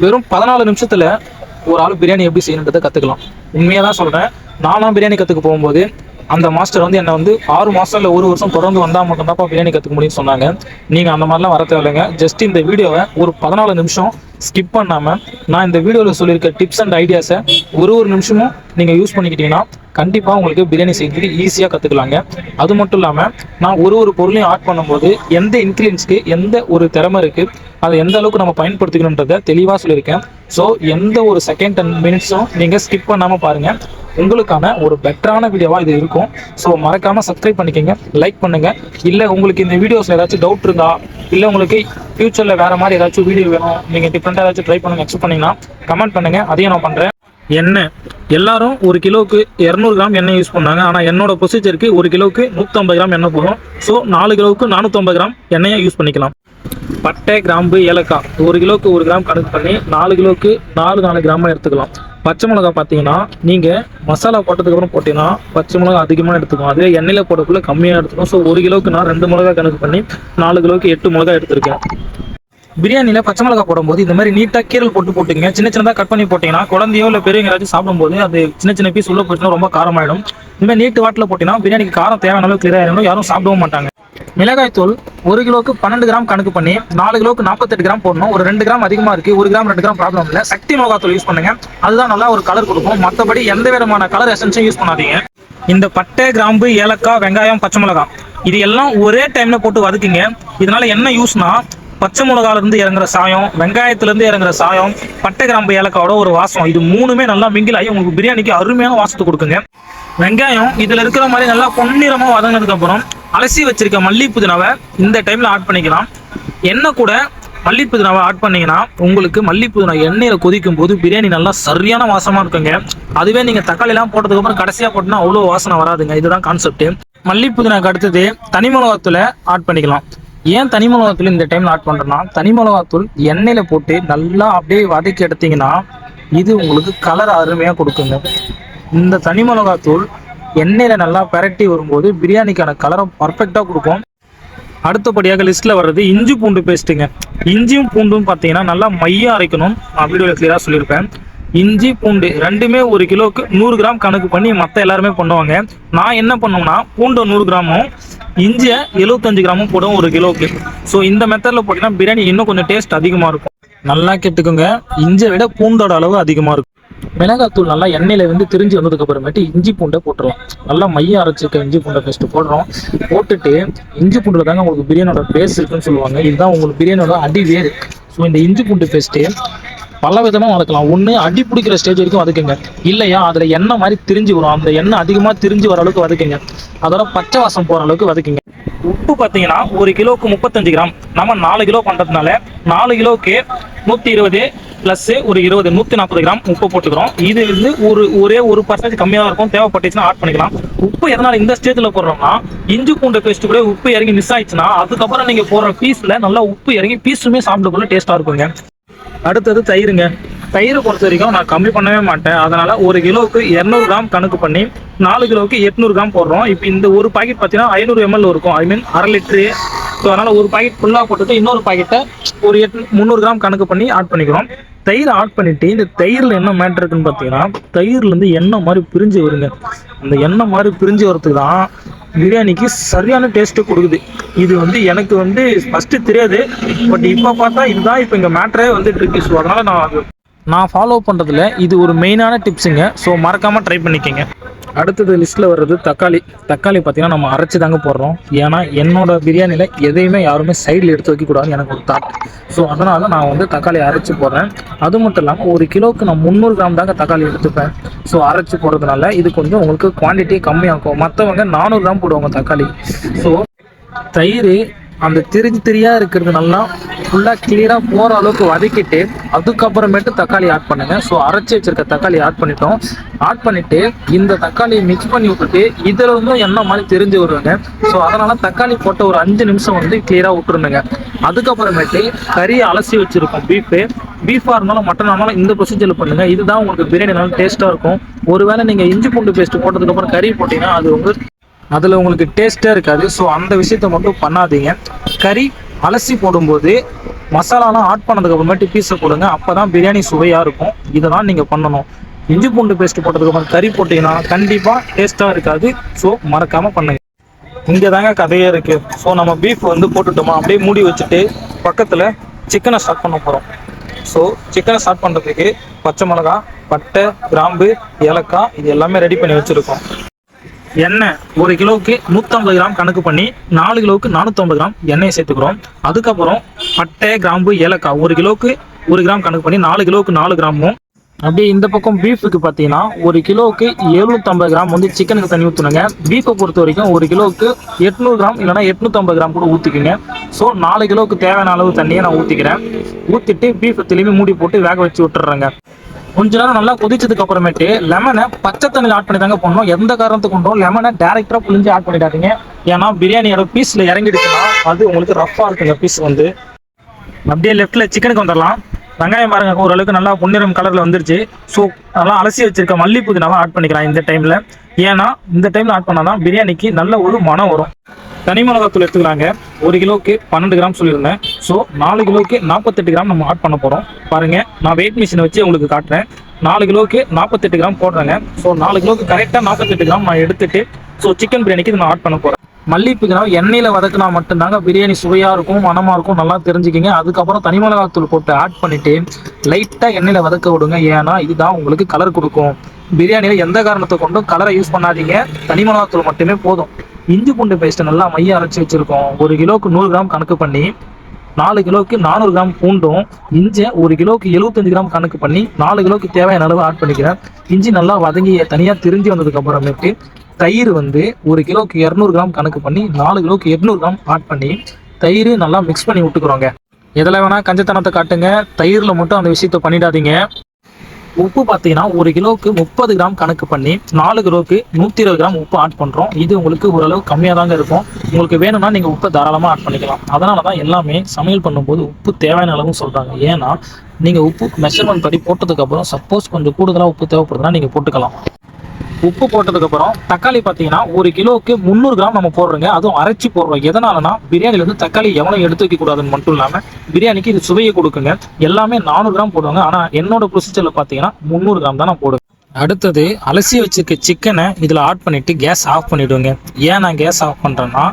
வெறும் பதினாலு நிமிஷத்துல ஒரு ஆள் பிரியாணி எப்படி செய்யணுன்றதை கத்துக்கலாம். உண்மையாக தான் சொல்றேன். நானும் பிரியாணி கத்துக்க போகும்போது அந்த மாஸ்டர் வந்து என்னை வந்து ஆறு மாசம் இல்ல ஒரு வருஷம் தொடர்ந்து வந்தா மட்டும்தான்ப்பா பிரியாணி கத்துக்க முடியும்னு சொன்னாங்க. நீங்க அந்த மாதிரிலாம் வர தேவையில்லைங்க. ஜஸ்ட் இந்த வீடியோவை ஒரு பதினாலு நிமிஷம் ஸ்கிப் பண்ணாம நான் இந்த வீடியோவில் சொல்லியிருக்க டிப்ஸ் அண்ட் ஐடியாஸை ஒரு ஒரு நிமிஷமும் நீங்க யூஸ் பண்ணிக்கிட்டீங்கன்னா கண்டிப்பா உங்களுக்கு பிரியாணி செய்யறதுக்கு ஈஸியா கத்துக்கலாங்க. அது மட்டும் இல்லாம நான் ஒரு ஒரு பொருளையும் ஆட் பண்ணும்போது எந்த இன்க்ரீடியன்ஸ்க்கு எந்த ஒரு திறமை இருக்கு அதை எந்த அளவுக்கு நம்ம பயன்படுத்திக்கணுன்றதை தெளிவாக சொல்லியிருக்கேன். ஸோ எந்த ஒரு செகண்ட் டென் மினிட்ஸும் நீங்கள் ஸ்கிப் பண்ணாமல் பாருங்கள் உங்களுக்கான ஒரு பெட்டரான வீடியோவாக இது இருக்கும். ஸோ மறக்காமல் சப்ஸ்கிரைப் பண்ணிக்கங்க லைக் பண்ணுங்கள் இல்லை உங்களுக்கு இந்த வீடியோஸில் ஏதாச்சும் டவுட் இருந்தா இல்லை உங்களுக்கு ஃப்யூச்சரில் வேறு மாதிரி ஏதாச்சும் வீடியோ வேணும் நீங்கள் டிஃப்ரெண்ட்டாக ஏதாச்சும் ட்ரை பண்ணுங்கள் எக்ஸ்பெக்ட் பண்ணிங்கன்னா கமெண்ட் பண்ணுங்கள் அதையும் நான் பண்ணுறேன் எண்ணெய். எல்லாரும் ஒரு கிலோவுக்கு இரநூறு கிராம் எண்ணெய் யூஸ் பண்ணாங்க. ஆனால் என்னோட ப்ரொசீஜருக்கு ஒரு கிலோவுக்கு நூற்றம்பது கிராம் எண்ணெய் போதும். ஸோ நாலு கிலோவுக்கு நானூற்றம்பது கிராம் எண்ணெயை யூஸ் பண்ணிக்கலாம். பட்டை கிராம்பு ஏலக்காய். ஒரு கிலோவுக்கு ஒரு கிராம் கணக்கு பண்ணி நாலு கிலோவுக்கு நாலு நாலு கிராமாக எடுத்துக்கலாம். பச்சை மிளகா பார்த்தீங்கன்னா நீங்கள் மசாலா போட்டதுக்கப்புறம் போட்டிங்கன்னா போட்டீங்கன்னா பச்சை மிளகா அதிகமாக எடுத்துக்கணும். அதே எண்ணெயில் போடக்குள்ள கம்மியாக எடுத்துக்கணும். ஸோ ஒரு கிலோவுக்கு நான் ரெண்டு மிளகா கணக்கு பண்ணி நாலு கிலோவுக்கு எட்டு மிளகா எடுத்திருக்கேன். பிரியாணியில் பச்சை மிளகா போடும்போது இந்த மாதிரி நீட்டாக கீரல் போட்டு போட்டுங்க சின்ன சின்னதாக கட் பண்ணி போட்டீங்கன்னா குழந்தையோ இல்லை பெரியவங்க யாராச்சும் சாப்பிடும்போது அது சின்ன சின்ன பீஸ் உள்ள போச்சுன்னா ரொம்ப காரமாயிடும். இந்த மாதிரி நீட்டு வாட்டில் போட்டிங்கன்னா பிரியாணிக்கு காரம் தேவையான அளவு கிளியர் ஆயிடும் யாரும் சாப்பிடவும் மாட்டாங்க. மிளகாய் தூள் ஒரு கிலோக்கு பன்னெண்டு கிராம் கணக்கு பண்ணி நாலு கிலோக்கு நாற்பத்தெட்டு கிராம் போடணும். ஒரு ரெண்டு கிராம் அதிகமாக இருக்குது ஒரு கிராம் ரெண்டு கிராம் ப்ராப்ளம் இல்லை. சக்தி மிளகாய் தூள் யூஸ் பண்ணுங்க. அதுதான் நல்லா ஒரு கலர் கொடுக்கும். மற்றபடி எந்த விதமான கலர் எசன்ஸும் யூஸ் பண்ணாதீங்க. இந்த பட்டை கிராம்பு ஏலக்காய் வெங்காயம் பச்சை மிளகாய் இது எல்லாம் ஒரே டைம்ல போட்டு வதக்குங்க. இதனால என்ன யூஸ்னா பச்சை மிளகால இருந்து இறங்குற சாயம் வெங்காயத்துலேருந்து இறங்குற சாயம் பட்டை கிராம்பு ஏலக்காவோட ஒரு வாசம். இது மூணுமே நல்லா மிங்கில் ஆகி உங்களுக்கு பிரியாணிக்கு அருமையான வாசத்தை கொடுக்குங்க. வெங்காயம் இதில் இருக்கிற மாதிரி நல்லா பொன்னிறமாக வதங்கினதுக்கப்புறம் அலசி வச்சிருக்க மல்லி புதினாவை இந்த டைம்ல ஆட் பண்ணிக்கலாம். எண்ணெய் கூட மல்லி புதினாவை ஆட் பண்ணீங்கன்னா உங்களுக்கு மல்லி புதினா எண்ணெயில கொதிக்கும் போது பிரியாணி நல்லா சரியான வாசமா இருக்குங்க. அதுவே நீங்க தக்காளி எல்லாம் போட்டதுக்கு அப்புறம் கடைசியா போட்டோம்னா அவ்வளவு வாசனை வராதுங்க. இதுதான் கான்செப்ட் மல்லி புதினாக்கு அடுத்தது தனி மிளகாத்தூளை ஆட் பண்ணிக்கலாம். ஏன் தனி மிளகாத்தூள் இந்த டைம்ல ஆட் பண்றேன்னா தனி மிளகாத்தூள் எண்ணெயில போட்டு நல்லா அப்படியே வதக்கி எடுத்தீங்கன்னா இது உங்களுக்கு கலர் அருமையா கொடுக்குங்க. இந்த தனி மிளகாத்தூள் எண்ணெயில் நல்லா பிரட்டி வரும்போது பிரியாணிக்கான கலரை பர்ஃபெக்டாக கொடுக்கும். அடுத்தபடியாக லிஸ்ட்டில் வர்றது இஞ்சி பூண்டு பேஸ்ட்டுங்க இஞ்சியும் பூண்டும் பார்த்தீங்கன்னா நல்லா மையம் அரைக்கணும். நான் வீடியோவில் கிளியராக சொல்லியிருப்பேன். இஞ்சி பூண்டு ரெண்டுமே ஒரு கிலோவுக்கு நூறு கிராம் கணக்கு பண்ணி மற்ற எல்லாருமே பண்ணுவாங்க. நான் என்ன பண்ணுவேன்னா பூண்டு நூறு கிராமும் இஞ்சியை எழுபத்தஞ்சு கிராமும் போடும் ஒரு கிலோவுக்கு ஸோ இந்த மெத்தடில் போட்டிங்கன்னா பிரியாணி இன்னும் கொஞ்சம் டேஸ்ட் அதிகமாக இருக்கும். நல்லா கேட்டுக்கோங்க. இஞ்சியை விட பூண்டோட அளவு அதிகமாக இருக்கும். மிளகாத்தூள் நல்லா எண்ணெயில வந்து திரிஞ்சு வந்ததுக்கு அப்புறமேட்டு இஞ்சி பூண்டை போட்டுடலாம் நல்லா மையம் அரைச்சிருக்க இஞ்சி பூண்டை ஃபஸ்ட்டு போடுறோம். போட்டுட்டு இஞ்சி பூண்டுல தாங்க உங்களுக்கு பிரியாணியோட பேஸ்ட் இருக்குன்னு சொல்லுவாங்க. இதுதான் உங்களுக்கு பிரியாணியோட அடி வேறு ஸோ இந்த இஞ்சி பூண்டு பேஸ்ட்டு பல விதமாக வதக்கலாம் ஒன்று அடி பிடிக்கிற ஸ்டேஜ் வரைக்கும் வதக்குங்க. இல்லையா அதில் எண்ணெய் மாதிரி திரிஞ்சு வரும். அந்த எண்ணெய் அதிகமாக திரிஞ்சு வர அளவுக்கு வதக்குங்க. அதோட பச்சை வாசம் போகிற அளவுக்கு வதக்குங்க. உப்பு பார்த்தீங்கன்னா ஒரு கிலோவுக்கு முப்பத்தஞ்சு கிராம். நம்ம நாலு கிலோ பண்ணுறதுனால நாலு கிலோவுக்கு நூற்றி இருபது பிளஸ் ஒரு இருபது நூத்தி நாற்பது கிராம் உப்பு போட்டுக்கிறோம். இது வந்து ஒரு ஒரே ஒரு பர்சன்டேஜ் கம்மியாக இருக்கும். தேவைப்பட்டுச்சுன்னா ஆட் பண்ணிக்கலாம். உப்பு எதனால இந்த ஸ்டேஜ்ல போடுறோம்னா இஞ்சி பூண்டு பேஸ்ட் கூட உப்பு இறங்கி மிஸ் ஆயிடுச்சுன்னா அதுக்கப்புறம் நீங்க போடுற பீஸ்ல நல்லா உப்பு இறங்கி பீஸுமே சாப்பிடக்குள்ள டேஸ்டா இருக்குங்க. அடுத்தது தயிருங்க. தயிர் பொறுத்த வரைக்கும் நான் கம்மி பண்ணவே மாட்டேன். அதனால ஒரு கிலோவுக்கு இரநூறு கிராம் கணக்கு பண்ணி நாலு கிலோவுக்கு எட்நூறு கிராம் போடுறோம். இப்போ இந்த ஒரு பாக்கெட் பார்த்தீங்கன்னா ஐநூறு எம்எல் இருக்கும். ஐ மீன் அரை லிட்டரு ஸோ அதனால் ஒரு பாக்கெட் ஃபுல்லாக போட்டுட்டு இன்னொரு பாக்கெட்டை ஒரு எட் முந்நூறு கிராம் கணக்கு பண்ணி ஆட் பண்ணிக்கிறோம். தயிர் ஆட் பண்ணிவிட்டு இந்த தயிரில் என்ன மேட்ரு இருக்குன்னு பார்த்தீங்கன்னா தயிர்லேருந்து எண்ணெய் மாதிரி பிரிஞ்சு வருங்க. அந்த எண்ணெய் மாதிரி பிரிஞ்சு வரத்துக்கு தான் பிரியாணிக்கு சரியான டேஸ்ட்டு கொடுக்குது. இது வந்து எனக்கு வந்து ஃபஸ்ட்டு தெரியாது. பட் இப்போ பார்த்தா இதுதான் இப்போ இங்கே மேட்ரே வந்துட்டு இருக்கு. ஸோ அதனால் நான் நான் ஃபாலோ பண்ணுறதுல இது ஒரு மெயினான டிப்ஸுங்க ஸோ மறக்காமல் ட்ரை பண்ணிக்கங்க. அடுத்தது லிஸ்ட்டில் வர்றது தக்காளி. தக்காளி பார்த்தீங்கன்னா நம்ம அரைச்சி தாங்க போடுறோம். ஏன்னா என்னோட பிரியாணியில் எதையுமே யாருமே சைடில் எடுத்து வைக்கக்கூடாதுன்னு எனக்கு ஒரு தாட் ஸோ அதனால நான் வந்து தக்காளி அரைச்சி போடுறேன். அது மட்டும் இல்லாமல் ஒரு கிலோவுக்கு நான் முந்நூறு கிராம் தாங்க தக்காளி எடுத்துப்பேன். ஸோ அரைச்சி போடுறதுனால இது கொஞ்சம் உங்களுக்கு குவான்டிட்டி கம்மியாகும் மற்றவங்க நானூறு கிராம் போடுவாங்க தக்காளி. ஸோ தயிர் அந்த திரிஞ்சு திரியா இருக்கிறது நல்லா ஃபுல்லாக கிளியராக போகிற அளவுக்கு வதக்கிட்டு அதுக்கப்புறமேட்டு தக்காளி ஆட் பண்ணுங்க. ஸோ அரைச்சி வச்சிருக்க தக்காளி ஆட் பண்ணிட்டோம். ஆட் பண்ணிட்டு இந்த தக்காளியை மிக்ஸ் பண்ணி விட்டுட்டு இதுல இருந்தும் என்ன மாதிரி தெரிஞ்சு வருவாங்க ஸோ அதனால தக்காளி போட்ட ஒரு அஞ்சு நிமிஷம் வந்து கிளியராக விட்டுருந்துங்க அதுக்கப்புறமேட்டு கறியை அலசி வச்சிருக்கோம் பீஃபு பீஃபாக இருந்தாலும் மட்டன் ஆனாலும் இந்த ப்ரொசீஜரில் பண்ணுங்க. இதுதான் உங்களுக்கு பிரியாணி நல்லா டேஸ்ட்டாக இருக்கும். ஒருவேளை நீங்கள் இஞ்சி பூண்டு பேஸ்ட் போட்டதுக்கப்புறம் கறி போட்டீங்கன்னா அது உங்களுக்கு அதில் உங்களுக்கு டேஸ்ட்டே இருக்காது. ஸோ அந்த விஷயத்த மட்டும் பண்ணாதீங்க. கறி அலசி போடும்போது மசாலாலாம் ஆட் பண்ணதுக்கு அப்புறமேட்டு பீஸை போடுங்க. அப்போ தான் பிரியாணி சுவையாக இருக்கும். இதை தான் நீங்கள் பண்ணணும். இஞ்சி பூண்டு பேஸ்ட் போட்டதுக்கு அப்புறம் கறி போட்டிங்கன்னா கண்டிப்பாக டேஸ்ட்டாக இருக்காது. ஸோ மறக்காமல் பண்ணுங்கள் இங்கே தாங்க கதையே இருக்குது ஸோ நம்ம பீஃப் வந்து போட்டுட்டோமா? அப்படியே மூடி வச்சுட்டு பக்கத்தில் சிக்கனை ஸ்டார்ட் பண்ண போகிறோம் ஸோ சிக்கனை ஸ்டார்ட் பண்ணுறதுக்கு பச்சை மிளகா பட்டை கிராம்பு ஏலக்காய் இது எல்லாமே ரெடி பண்ணி வச்சுருக்கோம். எண்ணெய் ஒரு கிலோவுக்கு நூற்றம்பது கிராம் கணக்கு பண்ணி நாலு கிலோவுக்கு நானூற்றம்பது கிராம் எண்ணெயை சேர்த்துக்கிறோம். அதுக்கப்புறம் பட்டை கிராம்பு ஏலக்காய் ஒரு கிலோவுக்கு ஒரு கிராம் கணக்கு பண்ணி நாலு கிலோவுக்கு நாலு கிராமும். அப்படியே இந்த பக்கம் பீஃபுக்கு பார்த்தீங்கன்னா ஒரு கிலோவுக்கு எழுநூற்றம்பது கிராம் வந்து சிக்கனுக்கு தண்ணி ஊற்றுனுங்க பீஃபை பொறுத்த வரைக்கும் ஒரு கிலோவுக்கு எட்நூறு கிராம் இல்லைனா எட்நூற்றம்பது கிராம் கூட ஊற்றிக்குங்க ஸோ நாலு கிலோவுக்கு தேவையான அளவு தண்ணியை நான் ஊற்றிக்கிறேன் ஊற்றிட்டு பீஃபை திரும்பி மூடி போட்டு வேக வச்சு விட்டுறேங்க. கொஞ்ச நேரம் நல்லா கொதிச்சதுக்கு அப்புறமேட்டு லெமனை பச்சை தண்ணியில் ஆட் பண்ணி தாங்க போடணும். எந்த காரணத்துக்கு கொண்டோம் லெமனை டேரக்டா புளிஞ்சு ஆட் பண்ணிடாதீங்க. ஏன்னா பிரியாணியோட பீஸ்ல இறங்கிடுச்சுன்னா அது உங்களுக்கு ரஃபா இருக்குங்க பீஸ் வந்து. அப்படியே லெஃப்ட்ல சிக்கனுக்கு வந்துடலாம். வெங்காயம் பாருங்க ஓரளவுக்கு நல்லா பொன்னிறம் கலர்ல வந்துருச்சு. ஸோ நல்லா அலசி வச்சிருக்க மல்லி புதினாவை ஆட் பண்ணிக்கலாம் இந்த டைம்ல ஏன்னா இந்த டைம்ல ஆட் பண்ணாதான் பிரியாணிக்கு நல்ல ஒரு மனம் வரும். தனி மிளகாத்தூள் எடுத்துக்கிறாங்க ஒரு கிலோவுக்கு பன்னெண்டு கிராம் சொல்லியிருந்தேன். ஸோ நாலு கிலோவுக்கு நாற்பத்தெட்டு கிராம் நம்ம ஆட் பண்ண போகிறோம் பாருங்க நான் வெயிட் மிஷினை வச்சு உங்களுக்கு காட்டுறேன். நாலு கிலோவுக்கு நாற்பத்தெட்டு கிராம் போடுறேங்க. ஸோ நாலு கிலோவுக்கு கரெக்டாக நாற்பத்தெட்டு கிராம் நான் எடுத்துட்டு ஸோ சிக்கன் பிரியாணிக்கு நான் ஆட் பண்ண போகிறேன் மல்லிப்புக்கு எண்ணெயில் வதக்குனா மட்டும்தாங்க பிரியாணி சுவையாக இருக்கும் மனமாக இருக்கும் நல்லா தெரிஞ்சுக்கிங்க. அதுக்கப்புறம் தனி மிளகாத்தூள் போட்டு ஆட் பண்ணிவிட்டு லைட்டாக எண்ணெயில் வதக்க விடுங்க. ஏன்னா இதுதான் உங்களுக்கு கலர் கொடுக்கும். பிரியாணியில் எந்த காரணத்தை கொண்டும் கலரை யூஸ் பண்ணாதீங்க. தனி மிளகாத்தூள் மட்டுமே போதும். இஞ்சி பூண்டு பேஸ்ட்டை நல்லா மைய அரைச்சி வச்சுருக்கோம். ஒரு கிலோவுக்கு நூறு கிராம் கணக்கு பண்ணி நாலு கிலோவுக்கு நானூறு கிராம் பூண்டும் இஞ்சி ஒரு கிலோவுக்கு எழுபத்தஞ்சு கிராம் கணக்கு பண்ணி நாலு கிலோவுக்கு தேவையான அளவு ஆட் பண்ணிக்கிறேன். இஞ்சி நல்லா வதங்கி தனியாக திரிஞ்சு வந்ததுக்கு அப்புறமேட்டு தயிர் வந்து ஒரு கிலோவுக்கு இரநூறு கிராம் கணக்கு பண்ணி நாலு கிலோவுக்கு எட்நூறு கிராம் ஆட் பண்ணி தயிர் நல்லா மிக்ஸ் பண்ணி விட்டுக்கிறோங்க. எதில் வேணால் கஞ்சத்தனத்தை காட்டுங்க. தயிரில் மட்டும் அந்த விஷயத்த பண்ணிடாதீங்க. உப்பு பார்த்தீங்கன்னா ஒரு கிலோவுக்கு முப்பது கிராம் கணக்கு பண்ணி நாலு கிலோவுக்கு நூற்றி இருபது கிராம் உப்பு ஆட் பண்ணுறோம் இது உங்களுக்கு ஓரளவு கம்மியாக தாங்க இருக்கும். உங்களுக்கு வேணும்னா நீங்கள் உப்பை தாராளமாக ஆட் பண்ணிக்கலாம். அதனால தான் எல்லாமே சமையல் பண்ணும்போது உப்பு தேவையான அளவு சொல்கிறாங்க ஏன்னா நீங்கள் உப்பு மெஷர்மெண்ட் படி போட்டதுக்கப்புறம் சப்போஸ் கொஞ்சம் கூடுதலாக உப்பு தேவைப்படுதுன்னா நீங்கள் போட்டுக்கலாம். உப்பு போட்டதுக்கப்புறம் தக்காளி பார்த்தீங்கன்னா ஒரு கிலோவுக்கு முந்நூறு கிராம் நம்ம போடுறோங்க. அதுவும் அரைச்சி போடுறோம். எதனாலனா பிரியாணில இருந்து தக்காளி எவ்வளோ எடுத்து வைக்க கூடாதுன்னு மட்டும் இல்லாமல் பிரியாணிக்கு இது சுவையை கொடுக்குங்க. எல்லாமே நானூறு கிராம் போடுவாங்க. ஆனால் என்னோட ப்ரொசீஜரில் பார்த்தீங்கன்னா முந்நூறு கிராம் தான் நான் போடுவேன். அடுத்தது அலசி வச்சிருக்க சிக்கனை இதில் ஆட் பண்ணிட்டு கேஸ் ஆஃப் பண்ணிவிடுங்க ஏன் நான் கேஸ் ஆஃப் பண்ணுறேன்னா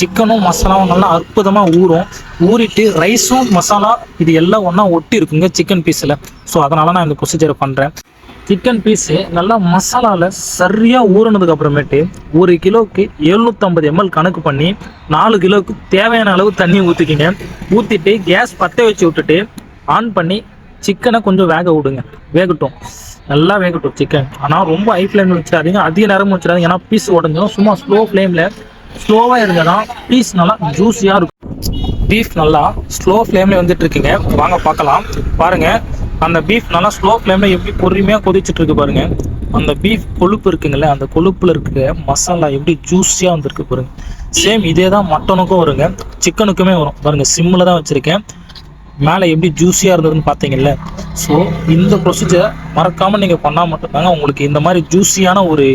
சிக்கனும் மசாலாவும் நல்லா அற்புதமாக ஊறும். ஊறிட்டு ரைஸும் மசாலா இது எல்லாம் ஒன்றா ஒட்டி இருக்குங்க சிக்கன் பீஸில் ஸோ அதனால நான் இந்த ப்ரொசீஜரை பண்ணுறேன் சிக்கன் பீஸு நல்லா மசாலாவில் சரியாக ஊறினதுக்கு அப்புறமேட்டு ஒரு கிலோவுக்கு எழுநூற்றம்பது எம்எல் கணக்கு பண்ணி நாலு கிலோவுக்கு தேவையான அளவு தண்ணி ஊற்றிக்கிங்க ஊற்றிட்டு கேஸ் பற்ற வச்சு விட்டுட்டு ஆன் பண்ணி சிக்கனை கொஞ்சம் வேக விடுங்க. வேகட்டும். நல்லா வேகட்டும் சிக்கன் ஆனால் ரொம்ப ஹை ஃப்ளேமில் வச்சிடாதீங்க. அதிக நேரம் வச்சிடாதீங்க. ஏன்னா பீஸ் உடஞ்சிடும் சும்மா ஸ்லோ ஃப்ளேமில் ஸ்லோவாக இருந்ததுன்னா பீஸ் நல்லா ஜூஸியாக இருக்கும். பீஃப் நல்லா ஸ்லோ ஃப்ளேமில் வந்துட்டு இருக்குங்க. வாங்க பார்க்கலாம். பாருங்கள் அந்த பீஃப் நல்லா ஸ்லோ ஃப்ளேமில் எப்படி பொறுமையாக கொதிச்சுட்டு இருக்கு பாருங்க. அந்த பீஃப் கொழுப்பு இருக்குங்கல்ல அந்த கொழுப்புல இருக்க மசாலா எப்படி ஜூஸியாக வந்திருக்கு பாருங்க. சேம் இதே தான் மட்டனுக்கும் வருங்க. சிக்கனுக்குமே வரும். பாருங்க சிம்மில் தான் வச்சுருக்கேன். மேலே எப்படி ஜூஸியாக இருந்ததுன்னு பார்த்தீங்கல்ல ஸோ இந்த ப்ரொசீஜர் மறக்காமல் நீங்கள் பண்ணால் மட்டும்தாங்க உங்களுக்கு இந்த மாதிரி ஜூஸியான ஒரு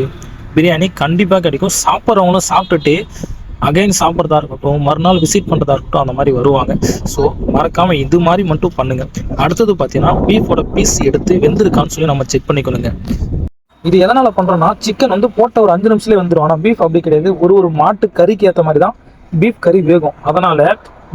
பிரியாணி கண்டிப்பாக கிடைக்கும். சாப்பிட்றவங்களும் சாப்பிட்டுட்டு அகைன் சாப்பிட்றதா இருக்கட்டும் மறுநாள் விசிட் பண்ணுறதா இருக்கட்டும் அந்த மாதிரி வருவாங்க. ஸோ மறக்காமல் இது மாதிரி மட்டும் பண்ணுங்கள் அடுத்தது பார்த்தீங்கன்னா பீஃபோட பீஸ் எடுத்து வெந்திருக்கான்னு சொல்லி நம்ம செக் பண்ணிக்கணுங்க. இது எதனால் பண்ணுறோன்னா சிக்கன் வந்து போட்ட ஒரு அஞ்சு நிமிஷத்துலேயே வந்துடும் ஆனால் பீஃப் அப்படி கிடையாது. ஒரு ஒரு மாட்டு கறிக்கு ஏற்ற மாதிரி தான் பீஃப் கறி வேகும். அதனால்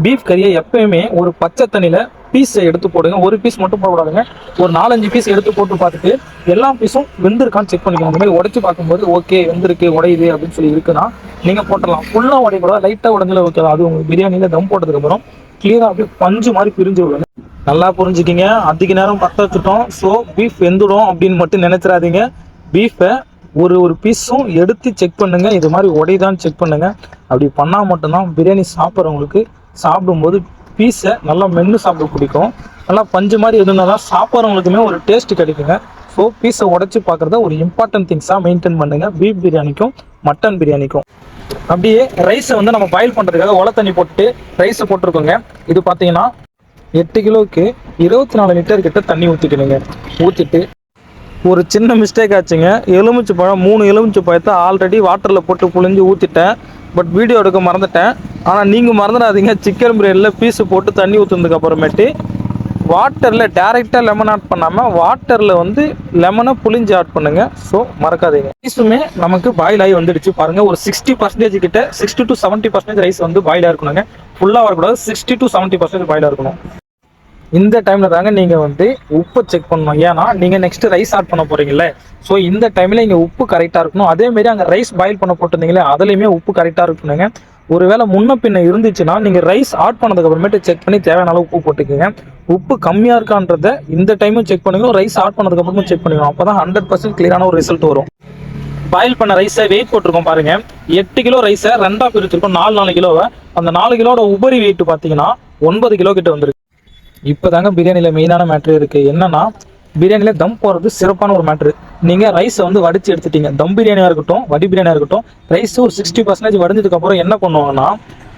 பீஃப் கறியை எப்பயுமே ஒரு பச்சை தண்ணியில் பீஸை எடுத்து போடுங்க. ஒரு பீஸ் மட்டும் போடக்கூடாதுங்க. ஒரு நாலஞ்சு பீஸ் எடுத்து போட்டு பார்த்துட்டு எல்லா பீஸும் வெந்திருக்கான்னு செக் பண்ணிக்கணும் இந்த மாதிரி உடைச்சு பார்க்கும்போது ஓகே வெந்திருக்கு உடையுது அப்படின்னு சொல்லி இருக்குன்னா நீங்க போட்டுடலாம். ஃபுல்லாக உடையக்கூடாது. லைட்டாக உடஞ்சல ஓகே அது உங்களுக்கு பிரியாணியில தம் போட்டதுக்கு அப்புறம் அப்படியே பஞ்சு மாதிரி பிரிஞ்சு விடுங்க நல்லா புரிஞ்சுக்கிங்க. அதிக நேரம் பற்ற வச்சுட்டோம். ஸோ பீஃப் வெந்துடும் அப்படின்னு மட்டும் நினைச்சிடாதீங்க. பீஃபை ஒரு ஒரு பீஸும் எடுத்து செக் பண்ணுங்க. இது மாதிரி உடையுதான்னு செக் பண்ணுங்க. அப்படி பண்ணால் மட்டும்தான் பிரியாணி சாப்பிட்றவங்களுக்கு சாப்பிடும்போது பீஸை நல்லா மென்று சாப்பிட பிடிக்கும். நல்லா பஞ்சு மாதிரி எதுனா தான் சாப்பிட்றவங்களுக்குமே ஒரு டேஸ்ட் கிடைக்குங்க. ஸோ பீஸை உடச்சி பார்க்குறத ஒரு இம்பார்ட்டன்ட் திங்ஸாக மெயின்டைன் பண்ணுங்கள் பீஃப் பிரியாணிக்கும் மட்டன் பிரியாணிக்கும். அப்படியே ரைஸை வந்து நம்ம பாயில் பண்ணுறதுக்காக ஒலை தண்ணி போட்டுட்டு ரைஸை போட்டிருக்கோங்க. இது பார்த்தீங்கன்னா எட்டு கிலோவுக்கு இருபத்தி நாலு லிட்டர் கிட்ட தண்ணி ஊற்றிக்கணுங்க ஊற்றிட்டு ஒரு சின்ன மிஸ்டேக் ஆச்சுங்க. எலுமிச்சை பழம் மூணு எலுமிச்சை பழத்தை ஆல்ரெடி வாட்டரில் போட்டு புழிஞ்சு ஊற்றிட்டேன் பட் வீடியோ எடுக்க மறந்துட்டேன். ஆனால் நீங்கள் மறந்துடாதீங்க. சிக்கன் பிரியாணியில் பீஸு போட்டு தண்ணி ஊற்றுனதுக்கு அப்புறமேட்டு வாட்டரில் டேரெக்டாக லெமன் ஆட் பண்ணாமல் வாட்டரில் வந்து லெமனை புளிஞ்சு ஆட் பண்ணுங்க. ஸோ மறக்காதீங்க. ரைஸுமே நமக்கு பாயில் ஆகி வந்துடுச்சு. பாருங்கள் ஒரு சிக்ஸ்டி பர்சன்டேஜ் கிட்ட sixty to seventy percentage rice வந்து பாயிலாக இருக்கணுங்க. ஃபுல்லாக வரக்கூடாது. சிக்ஸ்டி டு செவன்ட்டி பர்சன்டேஜ் பாயிலாக இருக்கணும். இந்த டைம்ல தாங்க நீங்க வந்து உப்பு செக் பண்ணணும். ஏன்னா நீங்க நெக்ஸ்ட் ரைஸ் ஆட் பண்ண போறீங்கல்ல. ஸோ இந்த டைம்ல இங்க உப்பு கரெக்டா இருக்கணும். அதே மாதிரி அங்க ரைஸ் பாயில் பண்ண போட்டிருந்தீங்களே அதுலயுமே உப்பு கரெக்டா இருக்கணுங்க. ஒருவேளை முன்ன பின்ன இருந்துச்சுன்னா நீங்க ரைஸ் ஆட் பண்ணதுக்கு அப்புறமேட்டு செக் பண்ணி தேவையான அளவு உப்பு போட்டுக்கோங்க. உப்பு கம்மியா இருக்கான்றத இந்த டைமும் செக் பண்ணுங்க. ரைஸ் ஆட் பண்ணதுக்கு அப்புறமும் செக் பண்ணிக்கணும் அப்பதான் ஹண்ட்ரட் பர்சன்ட் கிளியரான ஒரு ரிசல்ட் வரும். பாயில் பண்ண ரைஸை வெயிட் போட்டிருக்கோம் பாருங்க. எட்டு கிலோ ரைஸை ரெண்டா பிரிச்சிருக்கோம். நாலு நாலு கிலோவை. அந்த நாலு கிலோட உபரி வெயிட் பார்த்தீங்கன்னா ஒன்பது கிலோ கிட்ட வந்துருக்கு. இப்போதாங்க பிரியாணியில் மெயினான மேட்ரு இருக்குது என்னன்னா பிரியாணியில் தம் போடுறது சிறப்பான ஒரு மேட்ரு நீங்கள் ரைஸை வந்து வடித்து எடுத்துட்டீங்க. தம் பிரியாணியாக இருக்கட்டும் வடி பிரியாணியாக இருக்கட்டும் ரைஸ் ஒரு சிக்ஸ்டி பர்சன்டேஜ் வடிஞ்சதுக்கப்புறம் என்ன பண்ணுவாங்கன்னா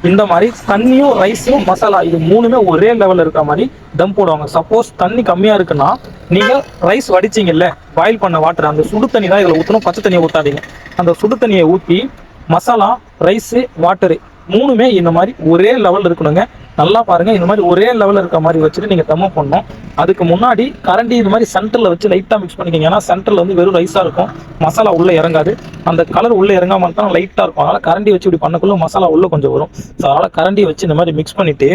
இந்த மாதிரி தண்ணியும் ரைஸும் மசாலா இது மூணுமே ஒரே லெவலில் இருக்கிற மாதிரி தம் போடுவாங்க. சப்போஸ் தண்ணி கம்மியாக இருக்குன்னா நீங்கள் ரைஸ் வடிச்சிங்கல்ல பாயில் பண்ண வாட்டர் அந்த சுடு தண்ணி தான் இதில் ஊற்றணும் பச்சை தண்ணியை ஊற்றாதீங்க அந்த சுடு தண்ணியை ஊற்றி மசாலா ரைஸு வாட்டரு மூணுமே இந்த மாதிரி ஒரே லெவலில் இருக்கணுங்க. நல்லா பாருங்க. இந்த மாதிரி ஒரே லெவலில் இருக்க மாதிரி வச்சுட்டு நீங்கள் தம்ம பண்ணணும். அதுக்கு முன்னாடி கரண்டி இது மாதிரி சென்டரில் வச்சு லைட்டாக மிக்ஸ் பண்ணிக்கோங்க. ஏன்னா சென்டரில் வந்து வெறும் ரைஸாக இருக்கும். மசாலா உள்ளே இறங்காது. அந்த கலர் உள்ளே இறங்காம தான் லைட்டாக இருக்கும். அதனால் கரண்டி வச்சு இப்படி பண்ணக்குள்ள மசாலா உள்ளே கொஞ்சம் வரும். ஸோ அதனால் கரண்டி வச்சு இந்த மாதிரி மிக்ஸ் பண்ணிவிட்டு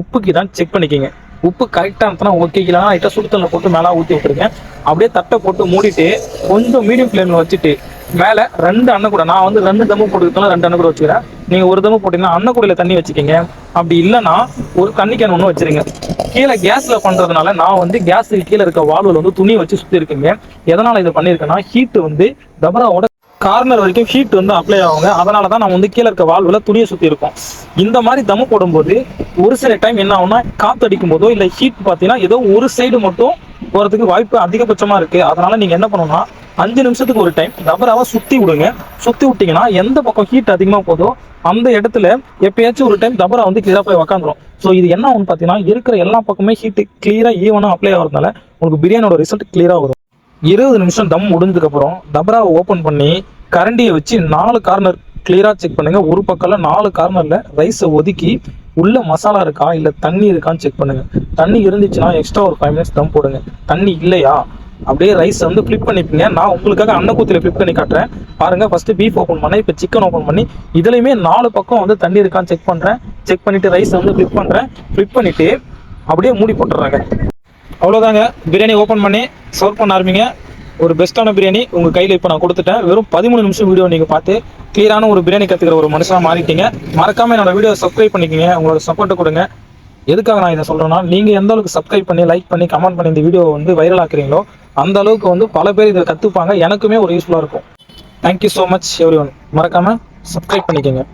உப்புக்கு தான் செக் பண்ணிக்கோங்க. உப்பு கரெக்டாக இருந்தனா ஓகே இல்லைனா லைட்டாக சுடுத்தலில் போட்டு மேலே ஊற்றி விட்டுருங்க அப்படியே தட்டை போட்டு மூடிட்டு கொஞ்சம் மீடியம் ஃப்ளேமில் வச்சுட்டு மேலே ரெண்டு அன்னக்கூட நான் வந்து ரெண்டு தம்பு போட்டுக்கலாம் ரெண்டு அன்னக்கூட வச்சுக்கிறேன். நீங்கள் ஒரு தம்பு போட்டீங்கன்னா அன்னக்கூடையில் தண்ணி வச்சுக்கிங்க. அப்படி இல்லைன்னா ஒரு தண்ணி கேன் ஒன்று வச்சிருங்க. கீழே கேஸில் பண்ணுறதுனால நான் வந்து கேஸுக்கு கீழே இருக்க வால்வில் வந்து துணியை வச்சு சுற்றி இருக்குங்க. எதனால் இதை பண்ணியிருக்கேன்னா ஹீட் வந்து தபராவோட கார்னர் வரைக்கும் ஹீட் வந்து அப்ளை ஆகுங்க. அதனால தான் நான் வந்து கீழே இருக்க வால்வில் துணியை சுற்றி இருக்கோம். இந்த மாதிரி தம்மு போடும்போது ஒரு சில டைம் என்ன ஆகும்னா காற்று அடிக்கும் போதோ இல்லை ஹீட் பார்த்தீங்கன்னா ஏதோ ஒரு சைடு மட்டும் போகிறதுக்கு வாய்ப்பு அதிகபட்சமாக இருக்குது அதனால நீங்கள் என்ன பண்ணணும்னா அஞ்சு நிமிஷத்துக்கு ஒரு டைம் ரப்பராக சுற்றி விடுங்க. சுற்றி விட்டீங்கன்னா எந்த பக்கம் ஹீட் அதிகமாக போதோ அந்த இடத்துல எப்பயாச்சும் ஒரு டைம் தபரா வந்து கிளியராக போய் உக்காந்துரும். ஸோ இது என்ன ஒன்று பார்த்தீங்கன்னா இருக்கிற எல்லா பக்கமே ஹீட் கிளியராக ஈவனாக அப்ளை ஆகிறதுனால உங்களுக்கு பிரியாணியோட ரிசல்ட் கிளியராக வரும். இருபது நிமிஷம் தம் முடிஞ்சதுக்கப்புறம் டபராவை ஓப்பன் பண்ணி கரண்டியை வச்சு நாலு கார்னர் கிளியராக செக் பண்ணுங்க. ஒரு பக்கம்ல நாலு கார்னரில் ரைஸை ஒதுக்கி உள்ள மசாலா இருக்கா? இல்லை தண்ணி இருக்கான்னு செக் பண்ணுங்க. தண்ணி இருந்துச்சுன்னா எக்ஸ்ட்ரா ஒரு ஃபைவ் மினிட்ஸ் தம் போடுங்க. தண்ணி இல்லையா? அப்படியே ரைஸ் வந்து ஃபிளிப் பண்ணிப்பீங்க. நான் உங்களுக்காக அன்னக்கூத்தில் ஃபிளிப் பண்ணி காட்டுறேன். பாருங்க ஃபர்ஸ்ட் பீஃப் ஓப்பன் பண்ணேன் இப்போ சிக்கன் ஓப்பன் பண்ணி. இதுலையுமே நாலு பக்கம் வந்து தண்ணி இருக்கான்னு செக் பண்ணுறேன் செக் பண்ணிட்டு ரைஸ் வந்து ஃபிளிப் பண்ணுறேன் ஃபிளிப் பண்ணிட்டு அப்படியே மூடி போட்டுறாங்க அவ்வளோதாங்க பிரியாணி ஓப்பன் பண்ணி சர்வ் பண்ண ஆரம்பிங்க. ஒரு பெஸ்ட்டான பிரியாணி உங்கள் கையில் இப்போ நான் கொடுத்துட்டேன். வெறும் பதிமூணு நிமிஷம் வீடியோ நீங்கள் பார்த்து கிளியரான ஒரு பிரியாணி கற்றுக்கிற ஒரு மனுஷனாக மாறிட்டீங்க. மறக்காமல் என்னோட வீடியோ சப்ஸ்கிரைப் பண்ணிக்கங்க. உங்களோட சப்போர்ட்டை கொடுங்க. எதுக்காக நான் இதை சொல்கிறேன்னா நீங்கள் எந்த அளவுக்கு சப்ஸ்கிரைப் பண்ணி லைக் பண்ணி கமெண்ட் பண்ணி இந்த வீடியோ வந்து வைரல் ஆக்குறீங்களோ அந்த அளவுக்கு வந்து பல பேர் இதை கற்றுப்பாங்க எனக்குமே ஒரு யூஸ்ஃபுல்லாக இருக்கும். Thank you so much everyone மறக்காமல் சப்ஸ்கிரைப் பண்ணிக்கோங்க.